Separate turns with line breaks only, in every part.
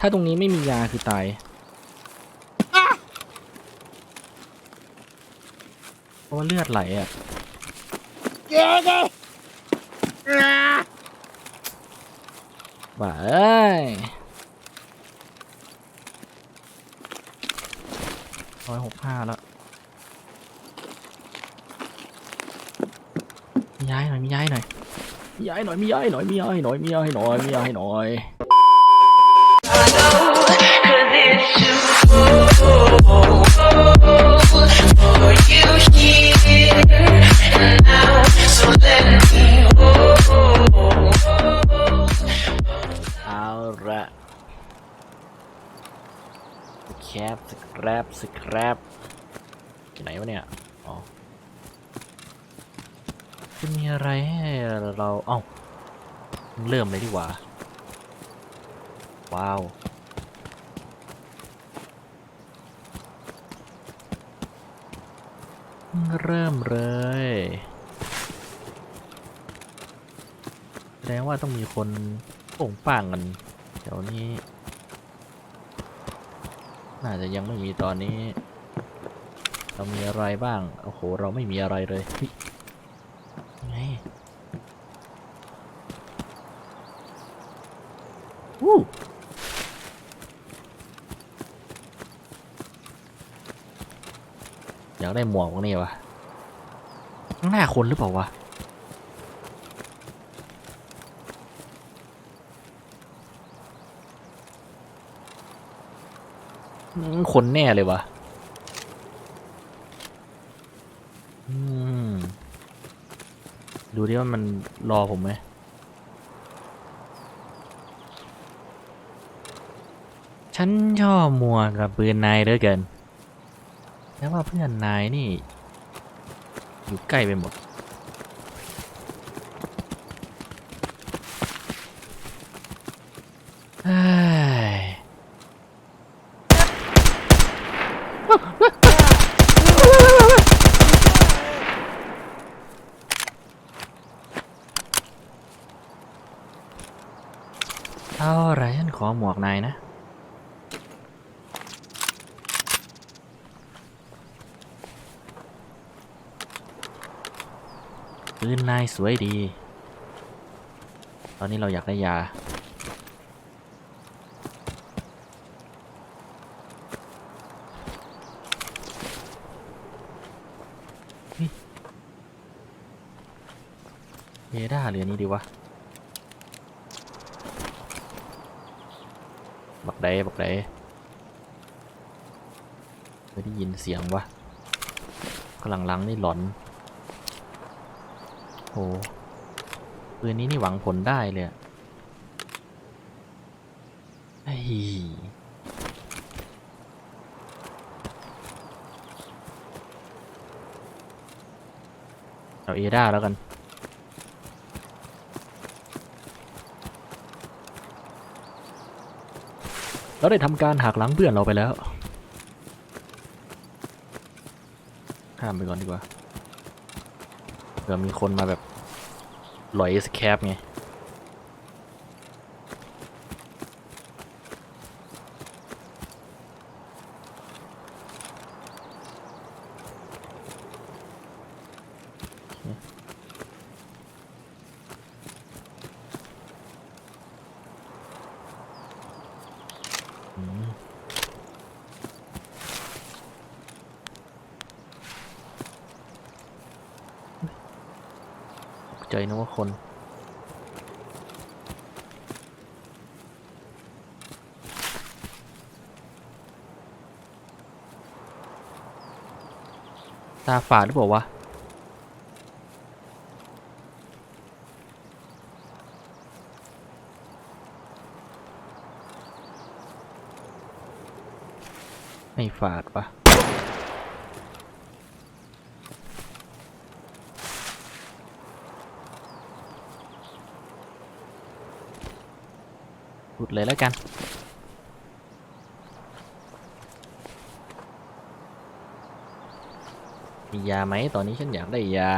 ถ้าตรงนี้ไม่มียาคือตาย เพราะว่าเลือดไหลอะบ้าเอ้ยร้อยหกห้าแล้วมีย้ายหน่อย มีย้ายหน่อย มีย้ายหน่อย มีย้ายหน่อย มีย้ายหน่อย มีย้ายหน่อย มีย้ายหน่อย ละสแครปสแครปสแครปที่ไหนวะเนี่ย อ๋อจะมีอะไรให้เรา เอ้า เริ่มเลยดีกว่า ว้าว เริ่มเลย แสดงว่าต้องมีคนโป่งป่างกันเดี๋ยวนี้ น่าจะยังไม่มีตอนนี้ เรามีอะไรบ้าง โอ้โห เราไม่มีอะไรเลยเฮ้ยไงวู้อยากได้หมวกพวกนี้วะข้างหน้าคนหรือเปล่าวะคนแน่เลยวะดูดิว่ามันรอผมไหมฉันชอบมัวกับปืนนายเหลือเกิน แล้วว่าเพื่อนนายนี่ อยู่ใกล้ไปหมดอาย เอาอะไรฉันขอหมวกนายนะ ปื นายสวยดี ตอนนี้เราอยากได้ยา เยด้าเหลือนี้ดีวะ บักไดบักไดไม่ได้ยินเสียงวะกำลังลังนี่หลอน ปืนนี้นี่หวังผลได้เลยไอ้เอาเอด้าแล้วกันเราได้ทำการหักหลังเพื่อนเราไปแล้ว ข้ามไปก่อนดีกว่า ผื่อมีคนมาแบบหลอยสแคปไง อืมตกใจนึกว่าคน ตาฝาดหรือเปล่าวะ ไม่ฝาดปะหลุดเลยแล้วกัน มียาไหมตอนนี้ฉันอยากได้ยา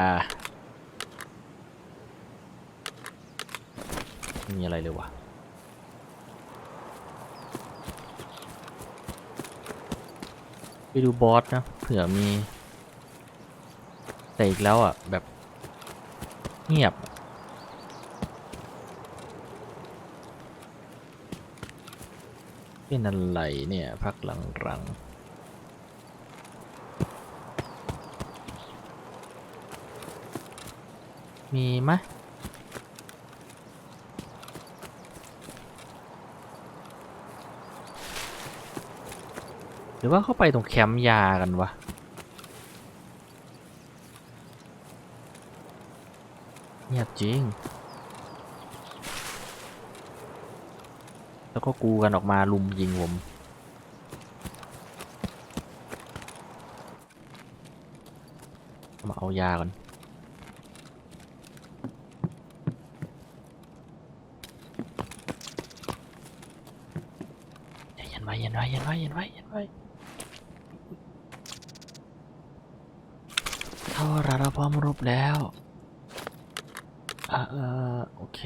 มีอะไรเลยวะไปดูบอสนะเผื่อมี แต่อีกแล้วอะ แบบเงียบ เป็นอะไรเนี่ย พักหลังๆ มีไหมะหรือว่าเข้าไปตรงแคมป์ยากันวะ เงียบจริง แล้วก็กูกันออกมาลุมยิงผมมาเอายาก่อน เย็นไว้เย็นไว้เย็นไว้เย็นไว้เย็นไว้เอาละเราพร้อมรบแล้ว อ่าเออโอเค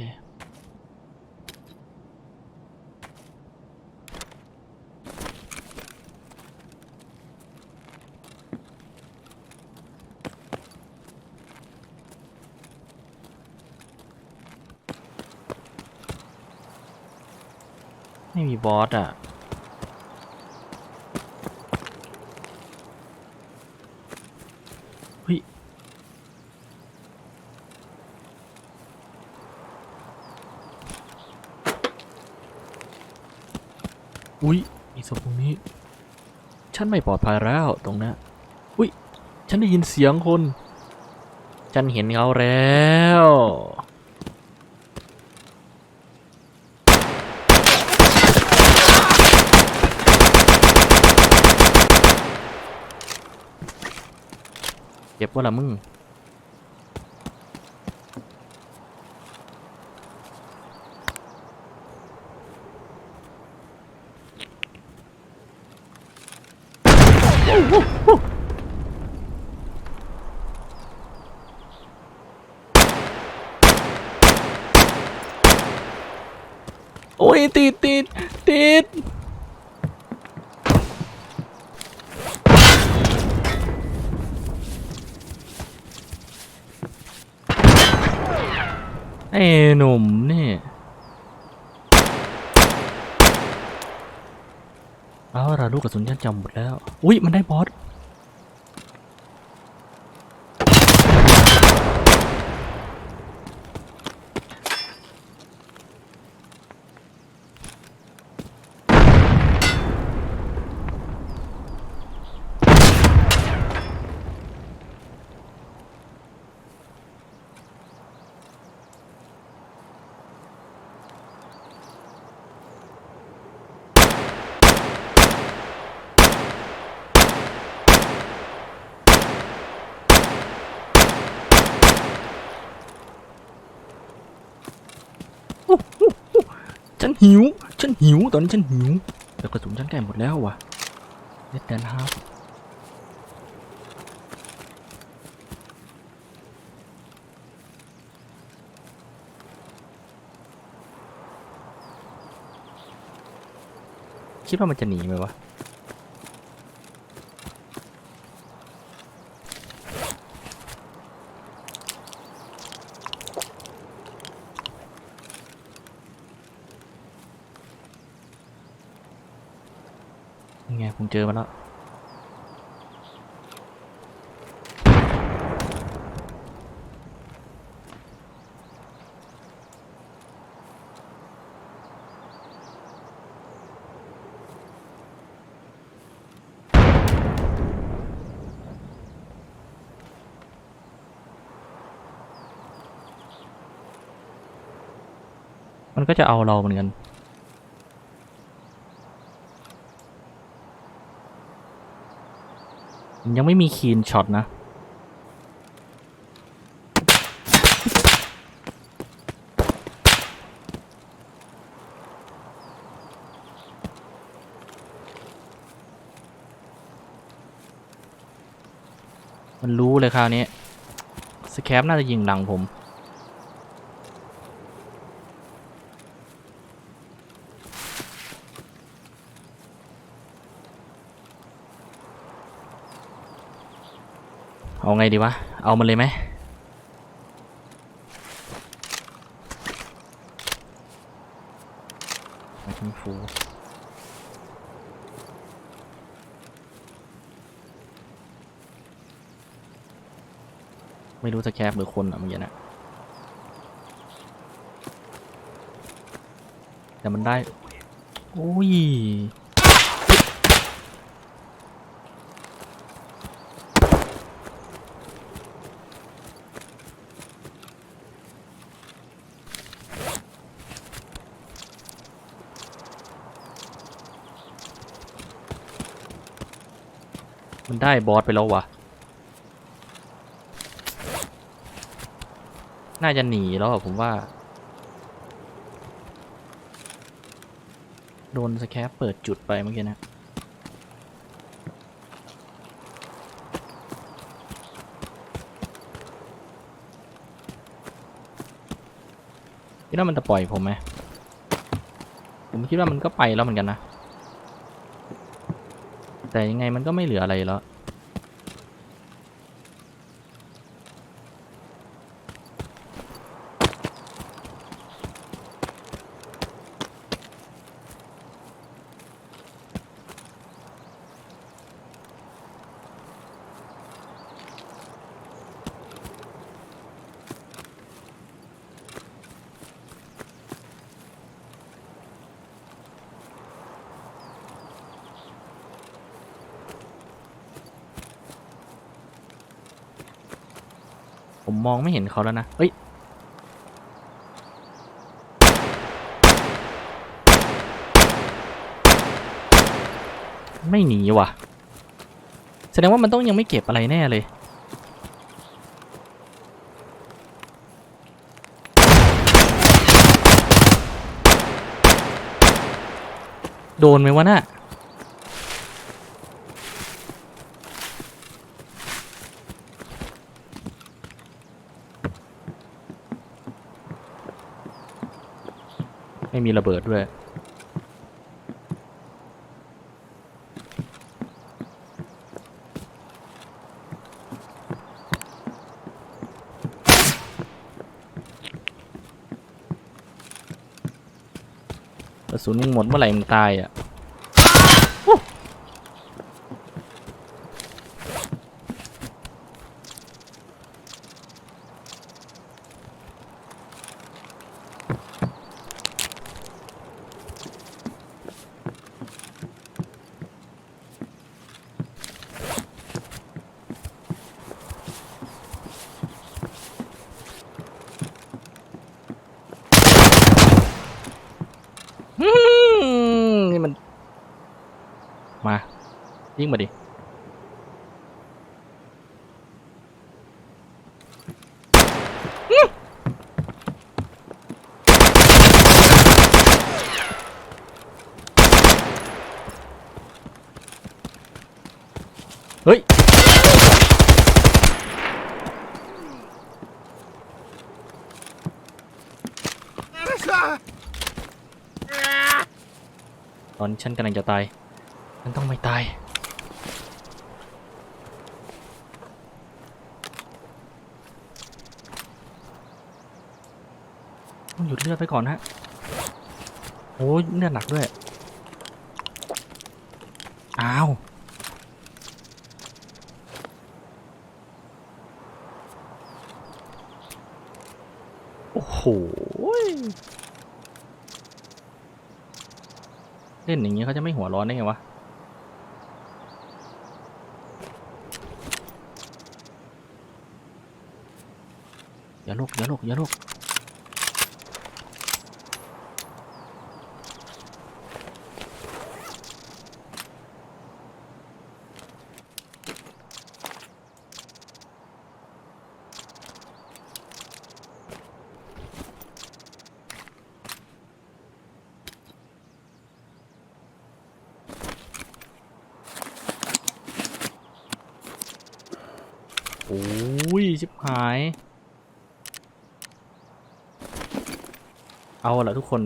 ไม่มีบอสอะ เฮ้ย อุ๊ยมีศพตรงนี้ ฉันไม่ปลอดภัยแล้วตรงนั้นอุ๊ยฉันได้ยินเสียงคน ฉันเห็นเขาแล้ว จ็บว่าละมึง โอ้ยติดติด ไอ้ หนุ่มนี่เอาเราลูกกระสุนยันจำหมดแล้ว อุ้ยมันได้บอส ฉันหิว ฉันหิว ตอนนี้ฉันหิว แต่กระสุนฉันแก่หมดแล้วว่ะเล็ดแดนฮาร์คิดว่ามันจะหนีไหมวะ ยังไงผม เจอมันแล้วมันก็จะเอาเราเหมือนกัน ยังไม่มีคีนช็อตนะ มันรู้เลยคราวนี้สแคปน่าจะยิงหลังผม เอาไงดีวะ เอามันเลยไหมไม่ต้งฟูไม่รู้จะแคบหรือคนอะเมื่อกี้นะแต่มันได้ โอ้ย มันได้บอสไปแล้ววะ น่าจะหนีแล้วอะผมว่า โดนสแคปเปิดจุดไปเมื่อกี้นะคิดว่ามันจะปล่อยผมไหมผมคิดว่ามันก็ไปแล้วเหมือนกันนะ แต่ยังไงมันก็ไม่เหลืออะไรแล้ว ไม่เห็นเขาแล้วนะเฮ้ย ไม่หนีว่ะ แสดงว่ามันต้องยังไม่เก็บอะไรแน่เลย โดนไหมวะน่ะ มีระเบิดด้วย กระสุนมึงหมดเมื่อไหร่มึงตายอะโอ้อืมนี่มัน มา ยิงมาดิ เฮ้ย ต อนฉันกำลังจะตาย ฉันต้องไม่ตาย ต้องหยุดเลือดไปก่อนฮะโอ้ยเลือดหนักด้วย อ้าวโอ้โห เล่นอย่างนี้เขาจะไม่หัวร้อนได้ไงวะอย่าลุกอย่าลุกอย่าลุก ชิบหาย เอาละทุกคน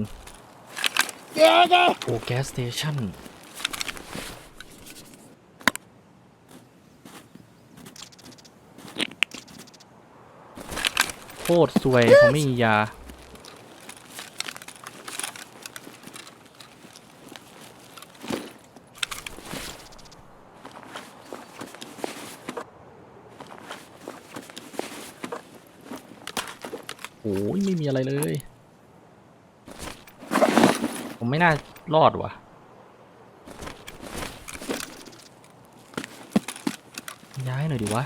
โอ้แก๊สเตชันโคตรสวยเขไม่มียา ม่มีอะไรเลย ผมไม่น่ารอดว่ะ ย้ายหน่อยดิวะ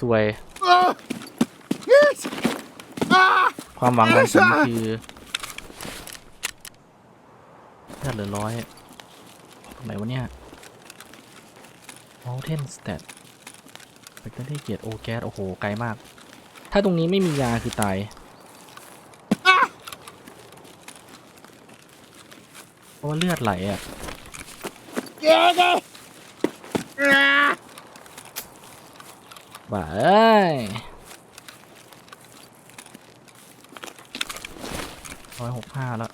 สวย ความหวังของผมคือเลือดเหลือร้อยตรงไหนวะเนี่ย Mountain Stat ไปก็ได้เกียรติโอแก๊สโอ้โหไกลมาก ถ้าตรงนี้ไม่มียาคือตายเพราะว่าเลือดไหลอะ
Get it! Ah!
บ้าเอ้ยร้อยหกห้าแล้ว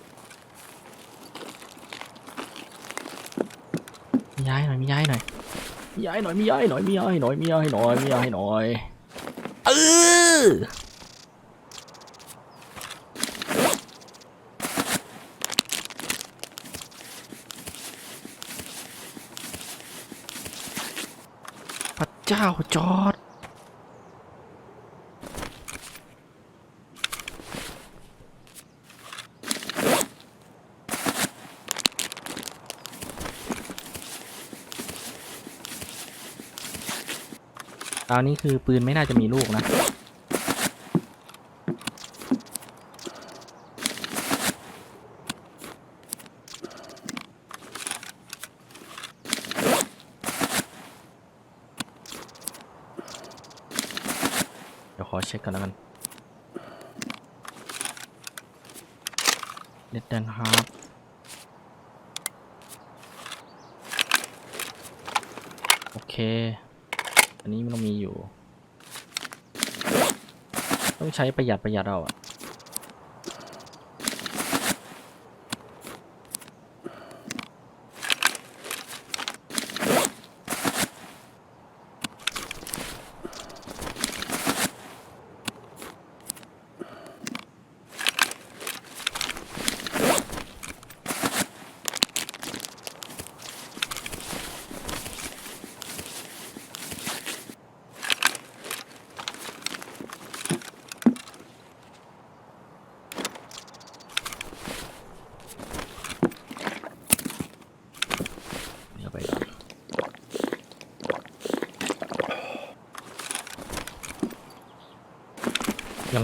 ย้ายหน่อยมีย้ายหน่อย ย้ายหน่อยมีย้ายหน่อยมีย้ายหน่อยมีย้ายหน่อยมีย้ายหน่อยเออพระเจ้าจอด ตอนนี้คือปืนไม่น่าจะมีลูกนะเดี๋ยวขอเช็คกันแล้วกันเน็ตแดนฮาร์ดโอเค อันนี้มันต้องมีอยู่ ต้อง ใช้ประหยัดประหยัดเอาอะ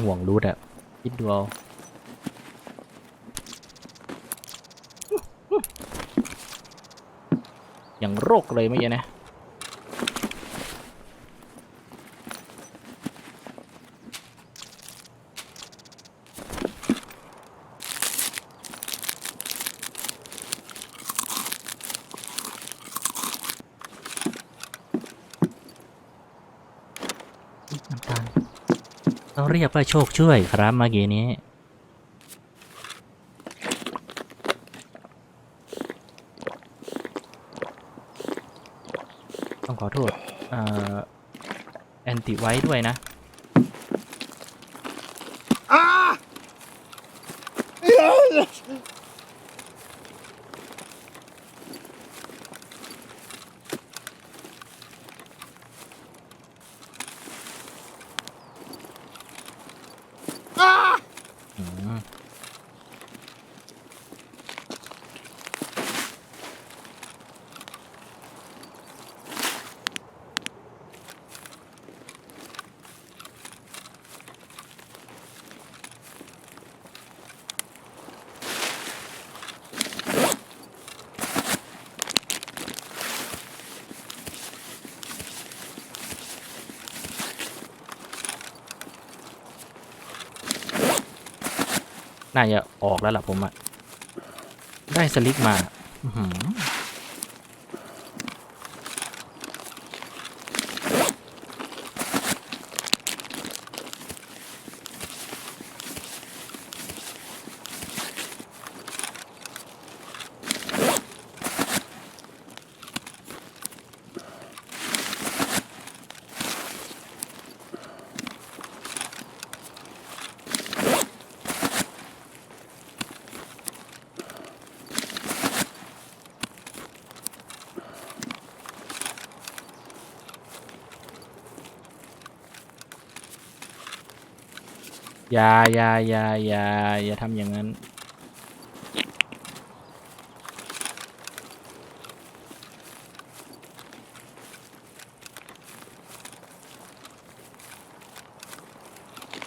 ห่วงรูทอะคิดดูเอาอย่างโรคเลยเมื่อกี้นะ น้ำตาลต้อง เรียกว่าโชคช่วยครับเมื่อกี้นี้ ต้องขอโทษแอนติไว้ด้วยนะ น่าจะออกแล้วล่ะผมอะได้สลิปมา อย่าอย่าอย่าอย่าอย่าทำอย่างนั้น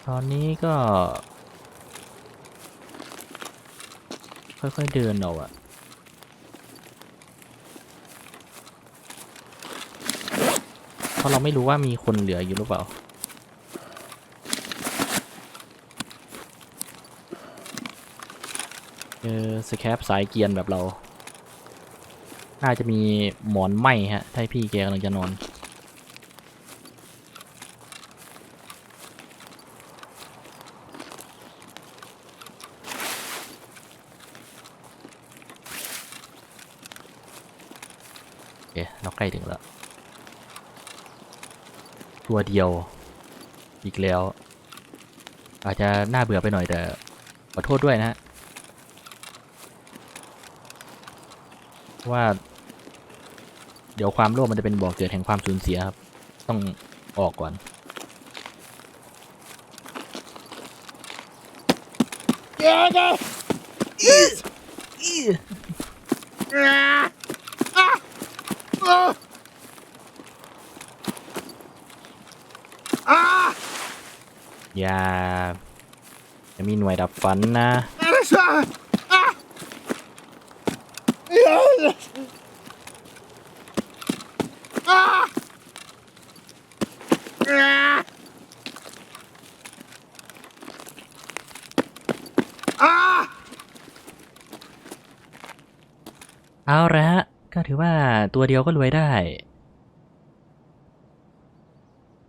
ตอนนี้ก็ ค่อยๆเดินเอาอะเพราะเราไม่รู้ว่ามีคนเหลืออยู่หรือเปล่า เออสแคปสายเกียนแบบเรา น่าจะมีหมอนไหมฮะถ้าพี่แกกำลังจะนอนโอเคเราใกล้ถึงแล้ว ตัวเดียว อีกแล้ว อาจจะน่าเบื่อไปหน่อยแต่ขอโทษด้วยนะฮะ ว่า เดี๋ยวความโลภมันจะเป็นบ่อกเกิดแห่งความสูญเสียครับ ต้องออกก่อน อย่า จะมีหน่วยดับฝันนะ
Är det så? Ah! Yes! Ah! Ah! Ah!
เอาละฮะ ก็ถือว่า ตัวเดียวก็รวยได้